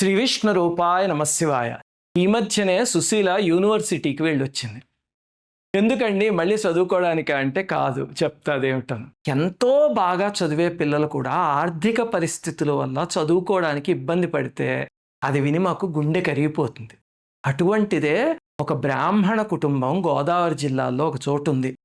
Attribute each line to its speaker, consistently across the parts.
Speaker 1: శ్రీ విష్ణు రూపాయ నమశివాయ ఈ మధ్యనే సుశీల యూనివర్సిటీకి వెళ్ళొచ్చింది. ఎందుకండి మళ్ళీ చదువుకోవడానికి అంటే కాదు చెప్తా అదేమిటను ఎంతో బాగా చదివే పిల్లలు కూడా ఆర్థిక పరిస్థితుల వల్ల చదువుకోవడానికి ఇబ్బంది పడితే అది విని మాకు గుండె కరిగిపోతుంది. అటువంటిదే ఒక బ్రాహ్మణ కుటుంబం గోదావరి జిల్లాలో ఒక చోటు ఉంది.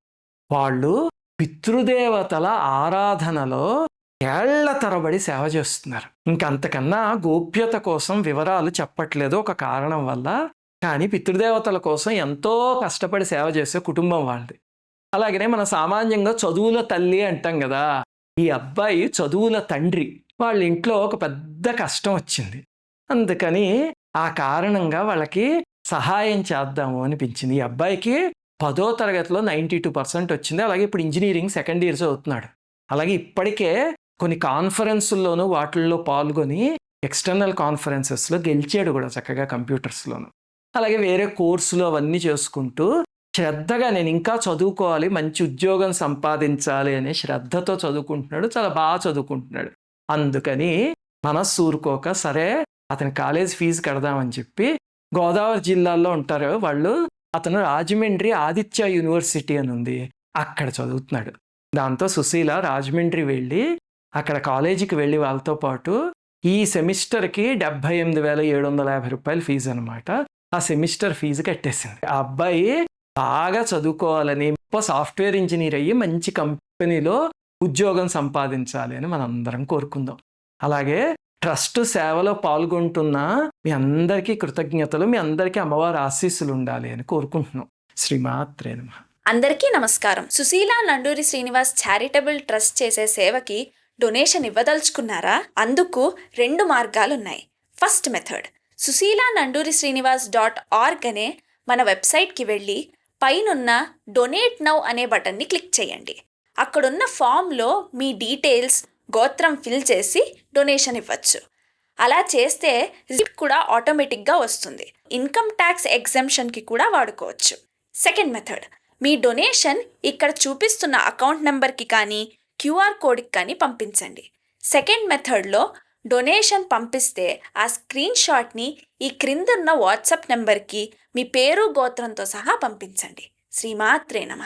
Speaker 1: వాళ్ళు పితృదేవతల ఆరాధనలో ఏళ్ళ తరబడి సేవ చేస్తున్నారు. ఇంకంతకన్నా గోప్యత కోసం వివరాలు చెప్పట్లేదు ఒక కారణం వల్ల కానీ పితృదేవతల కోసం ఎంతో కష్టపడి సేవ చేసే కుటుంబం వాళ్ళది. అలాగనే మన సామాన్యంగా చదువుల తల్లి అంటాం కదా ఈ అబ్బాయి చదువుల తండ్రి వాళ్ళ ఇంట్లో ఒక పెద్ద కష్టం వచ్చింది. అందుకని ఆ కారణంగా వాళ్ళకి సహాయం చేద్దాము అనిపించింది. ఈ అబ్బాయికి పదో తరగతిలో నైంటీ టూ పర్సెంట్ వచ్చింది. అలాగే ఇప్పుడు ఇంజనీరింగ్ సెకండ్ ఇయర్స్ అవుతున్నాడు. అలాగే ఇప్పటికే కొన్ని కాన్ఫరెన్సుల్లోనూ వాటిల్లో పాల్గొని ఎక్స్టర్నల్ కాన్ఫరెన్సెస్లో గెలిచాడు కూడా చక్కగా కంప్యూటర్స్లోను. అలాగే వేరే కోర్సులు అవన్నీ చేసుకుంటూ శ్రద్ధగా నేను ఇంకా చదువుకోవాలి మంచి ఉద్యోగం సంపాదించాలి అనే శ్రద్ధతో చదువుకుంటున్నాడు చాలా బాగా చదువుకుంటున్నాడు. అందుకని మనస్సు ఊరుకోక సరే అతని కాలేజ్ ఫీజు కడదామని చెప్పి గోదావరి జిల్లాలో ఉంటారు వాళ్ళు అతను రాజమండ్రి ఆదిత్య యూనివర్సిటీ అని ఉంది అక్కడ చదువుతున్నాడు. దాంతో సుశీల రాజమండ్రి వెళ్ళి అక్కడ కాలేజీకి వెళ్ళి వాళ్ళతో పాటు ఈ సెమిస్టర్కి డెబ్బై ఎనిమిది వేల ఏడు వందల యాభై రూపాయల ఫీజు అనమాట ఆ సెమిస్టర్ ఫీజు కట్టేసింది. ఆ అబ్బాయి బాగా చదువుకోవాలని గొప్ప సాఫ్ట్వేర్ ఇంజనీర్ అయ్యి మంచి కంపెనీలో ఉద్యోగం సంపాదించాలి అని మనం అందరం కోరుకుందాం. అలాగే ట్రస్ట్ సేవలో పాల్గొంటున్న మీ అందరికీ కృతజ్ఞతలు మీ అందరికీ అమ్మవారి ఆశీస్సులు ఉండాలి అని కోరుకుంటున్నాం. శ్రీమాత్రే నమః.
Speaker 2: అందరికీ నమస్కారం. సుశీల నండూరి శ్రీనివాస్ చారిటబుల్ ట్రస్ట్ చేసే సేవకి డొనేషన్ ఇవ్వదలుచుకున్నారా? అందుకు రెండు మార్గాలున్నాయి. First method Susheela Nanduri Srinivas dot org అనే మన వెబ్సైట్కి వెళ్ళి పైనున్న డొనేట్ నౌ అనే బటన్ని క్లిక్ చేయండి. అక్కడున్న ఫామ్లో మీ డీటెయిల్స్ గోత్రం ఫిల్ చేసి డొనేషన్ ఇవ్వచ్చు. అలా చేస్తే రిసిప్ట్ కూడా ఆటోమేటిక్గా వస్తుంది. ఇన్కమ్ ట్యాక్స్ ఎగ్జంప్షన్కి కూడా వాడుకోవచ్చు. సెకండ్ మెథడ్ మీ డొనేషన్ ఇక్కడ చూపిస్తున్న అకౌంట్ నెంబర్కి కానీ క్యూఆర్ కోడ్కి కానీ పంపించండి. సెకండ్ మెథడ్లో డొనేషన్ పంపిస్తే ఆ స్క్రీన్ షాట్ని ఈ క్రిందున్న వాట్సాప్ నెంబర్కి మీ పేరు గోత్రంతో సహా పంపించండి. శ్రీమాత్రే నమ.